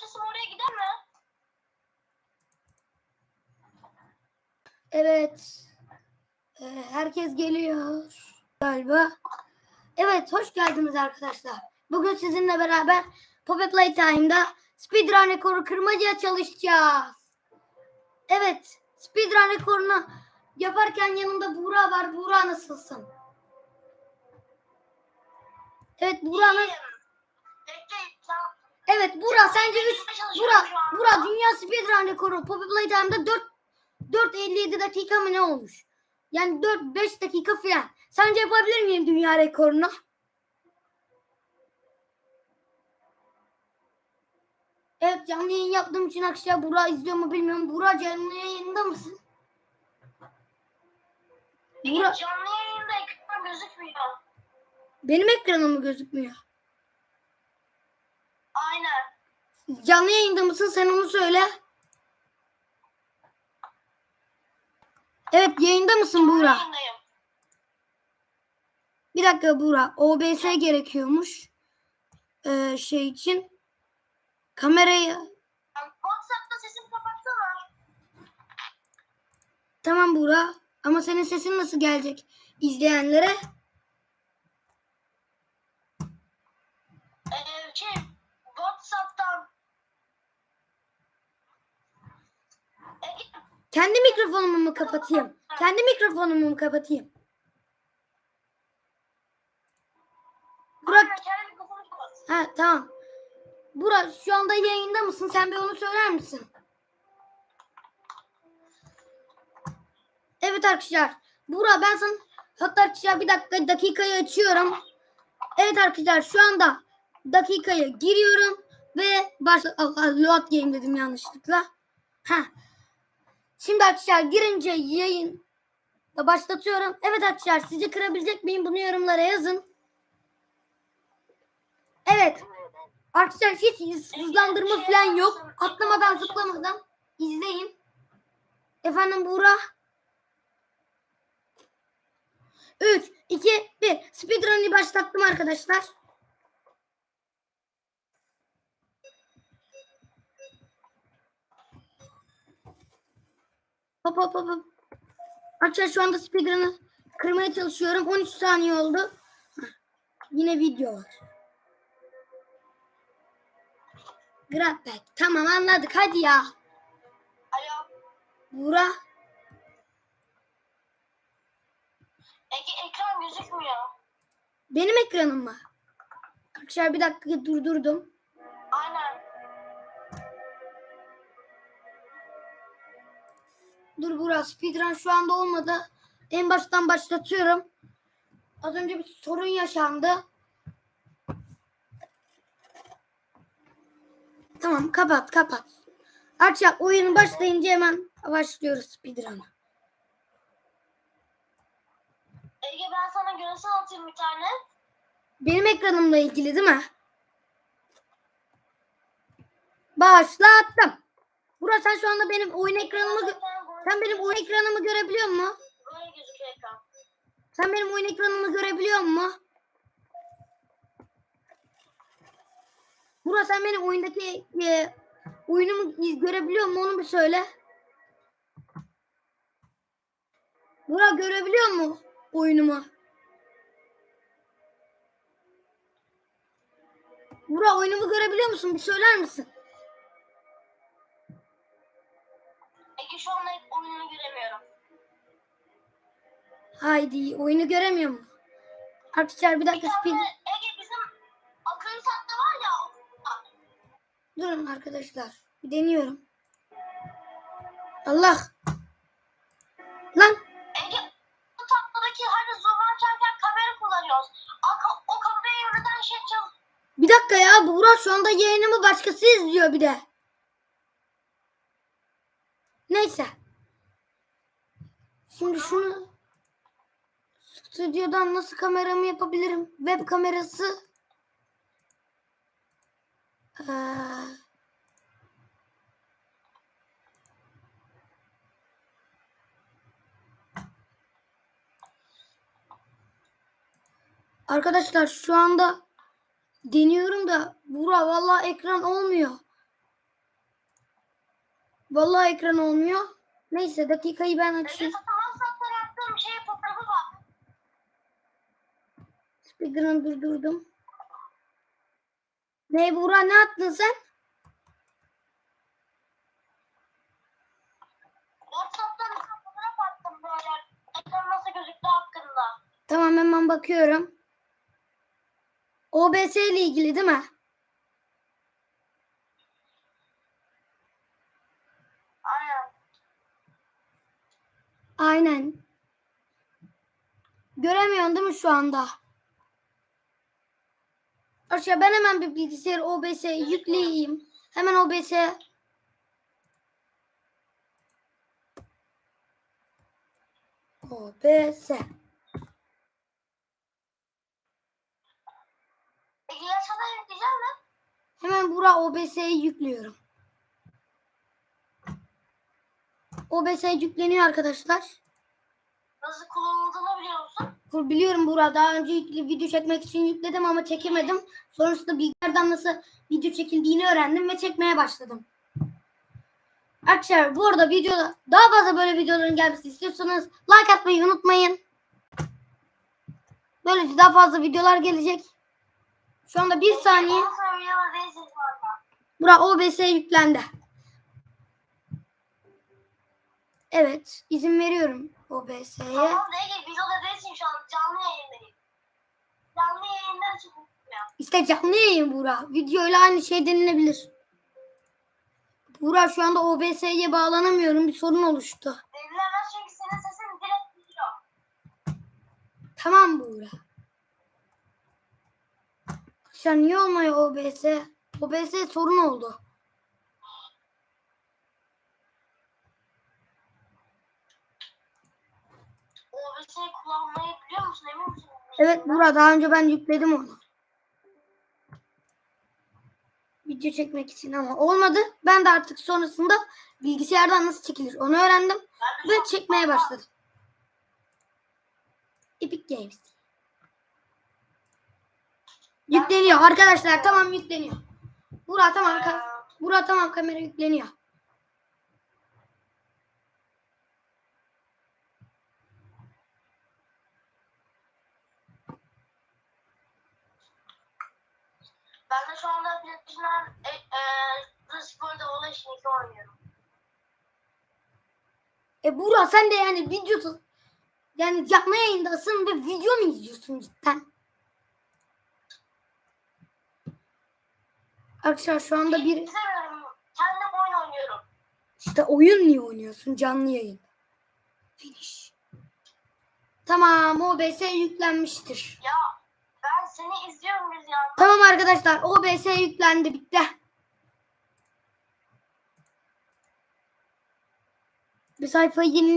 sesim oraya gider mi? Evet. Ee, herkes geliyor galiba. Evet, hoş geldiniz arkadaşlar. Bugün sizinle beraber Poppy Playtime'da speedrun rekoru kırmacıya çalışacağız. Evet, speedrun rekorunu yaparken yanımda Buğra var. Buğra nasılsın? Evet, Buğra nasıl? Evet, Buğra sence üç... Çalışıyorum Buğra, şu anda. Buğra dünya speedrun rekoru Poppy Playtime'da 4 4.57 dakika mı ne olmuş? Yani 4-5 dakika falan. Sence yapabilir miyim dünya rekorunu? Evet canlı yayın yaptığım için arkadaşlar Buğra izliyor mu bilmiyorum. Buğra canlı yayında mısın? Peki Buğra, canlı yayında ekran gözükmüyor. benim ekranım mı gözükmüyor? Aynen. Canlı yayında mısın? Sen onu söyle. Evet yayında mısın Buğra? yayındayım. Bir dakika Buğra. OBS gerekiyormuş. Ee, şey için. Kamerayı WhatsApp'ta sesimi kapatsana. tamam Buğra. Ama senin sesin nasıl gelecek izleyenlere? Ee, şey, WhatsApp'tan. Ege, Kendi mikrofonumu mu kapatayım? Kendi mikrofonumu mu kapatayım? Burak ha tamam. Burak şu anda yayında mısın? Sen bir onu söyler misin? Evet arkadaşlar. Burak ben sana hatta arkadaşlar bir dakika dakikayı açıyorum. Evet arkadaşlar şu anda dakikaya giriyorum ve başla Allah, load game dedim yanlışlıkla. Ha. Şimdi arkadaşlar girince yayın da başlatıyorum. Evet arkadaşlar sizce kırabilecek miyim? Bunu yorumlara yazın. Evet. Arkadaşlar hiç hızlandırma falan yok. Atlamadan zıplamadan izleyin. Efendim Buğra. 3, 2, 1. Speedrun'ı başlattım arkadaşlar. Hop hop hop. hop. Arkadaşlar şu anda speedrun'ı kırmaya çalışıyorum. 13 saniye oldu. Yine video var. Grab bag. Tamam anladık hadi ya. Alo. Buğra. Ege, ekran gözükmüyor. Benim ekranım mı? Arkadaşlar bir dakika durdurdum. Dur Buğra speedrun şu anda olmadı. En baştan başlatıyorum. Az önce bir sorun yaşandı. Tamam kapat kapat. Arkadaşlar oyun başlayınca hemen başlıyoruz speedrun'a. Ege ben sana görsel atayım bir tane. Benim ekranımla ilgili değil mi? Başlattım. Burak sen şu anda benim oyun ekranımı sen benim oyun ekranımı görebiliyor musun? Böyle gözüküyor ekran. Sen benim oyun ekranımı görebiliyor musun? Burak sen benim oyundaki e, oyunumu görebiliyor musun? Onu bir söyle. Burak görebiliyor mu oyunumu? Burak oyunumu görebiliyor musun? Bir söyler misin? Haydi oyunu göremiyor mu? Arkadaşlar bir dakika speed. Ege bizim akıllı saatte var ya. o- Durun arkadaşlar. Bir deniyorum. Allah. Lan Ege bu tatlodaki hani zoom açarken kamera kullanıyoruz. Aka- O kamerayı yöneten şey çal. bir dakika ya Buğra şu anda yayınımı başkası izliyor bir de. Neyse. Şimdi şunu stüdyodan nasıl kameramı yapabilirim? Web kamerası. Ee, Arkadaşlar şu anda deniyorum da Buğra vallahi ekran olmuyor. Vallahi ekran olmuyor. Neyse dakikayı ben açayım. WhatsApp'tan attığım şey fotoğrafı bak. Speaker'ını durdurdum. Ne Buğra ne attın sen? WhatsApp'tan fotoğraf attım böyle. Ekran nasıl gözüktü hakkında. Tamam hemen bakıyorum. OBS ile ilgili değil mi? Aynen. Aynen. Göremiyorsun değil mi şu anda? Arkadaşlar ben hemen bir bilgisayar OBS yükleyeyim. Hemen OBS OBS. Peki yaşada yükleyeceğim mi? Hemen bura OBS'yi yüklüyorum. OBS yükleniyor arkadaşlar. Nasıl kullanıldığını biliyor musun? Biliyorum Burak daha önce yüklü- video çekmek için yükledim ama çekemedim. Sonrasında bilgisayardan nasıl video çekildiğini öğrendim ve çekmeye başladım. Arkadaşlar bu arada videoda daha fazla böyle videoların gelmesini istiyorsanız like atmayı unutmayın. Böylece daha fazla videolar gelecek. Şu anda bir saniye. Burak OBS yüklendi. Evet izin veriyorum OBS'ye. Tamam değil, videoda değilsin şu an. Canlı yayındayım. Canlı yayınlar için unutmuyor. İşte canlı yayın Buğra. Videoyla aynı şey denilebilir. Buğra şu anda OBS'ye bağlanamıyorum. Bir sorun oluştu. Devrilemez çünkü senin sesin direkt gidiyor. Tamam Buğra. Sen niye olmuyor OBS? OBS sorun oldu. OBS'yi kullanmayı biliyor musun? Emin misin? Evet Buğra daha önce ben yükledim onu. Video çekmek için ama olmadı. Ben de artık sonrasında bilgisayardan nasıl çekilir onu öğrendim. Ve çekmeye başladım. Epic Games. Yükleniyor arkadaşlar tamam yükleniyor. Burak tamam ka- Ee, Burak tamam kamera yükleniyor. Ben de şu anda PlayStation'dan e, e, Sport Evolution 2 oynuyorum. E Burak sen de yani video yani canlı yayındasın ve video mu izliyorsun cidden? Arkadaşlar şu anda bir İzlemiyorum. Kendim oyun oynuyorum. işte oyun niye oynuyorsun canlı yayın? Finish. Tamam OBS yüklenmiştir. Ya ben seni izliyorum ya. Tamam arkadaşlar OBS yüklendi bitti. Bir sayfayı yeni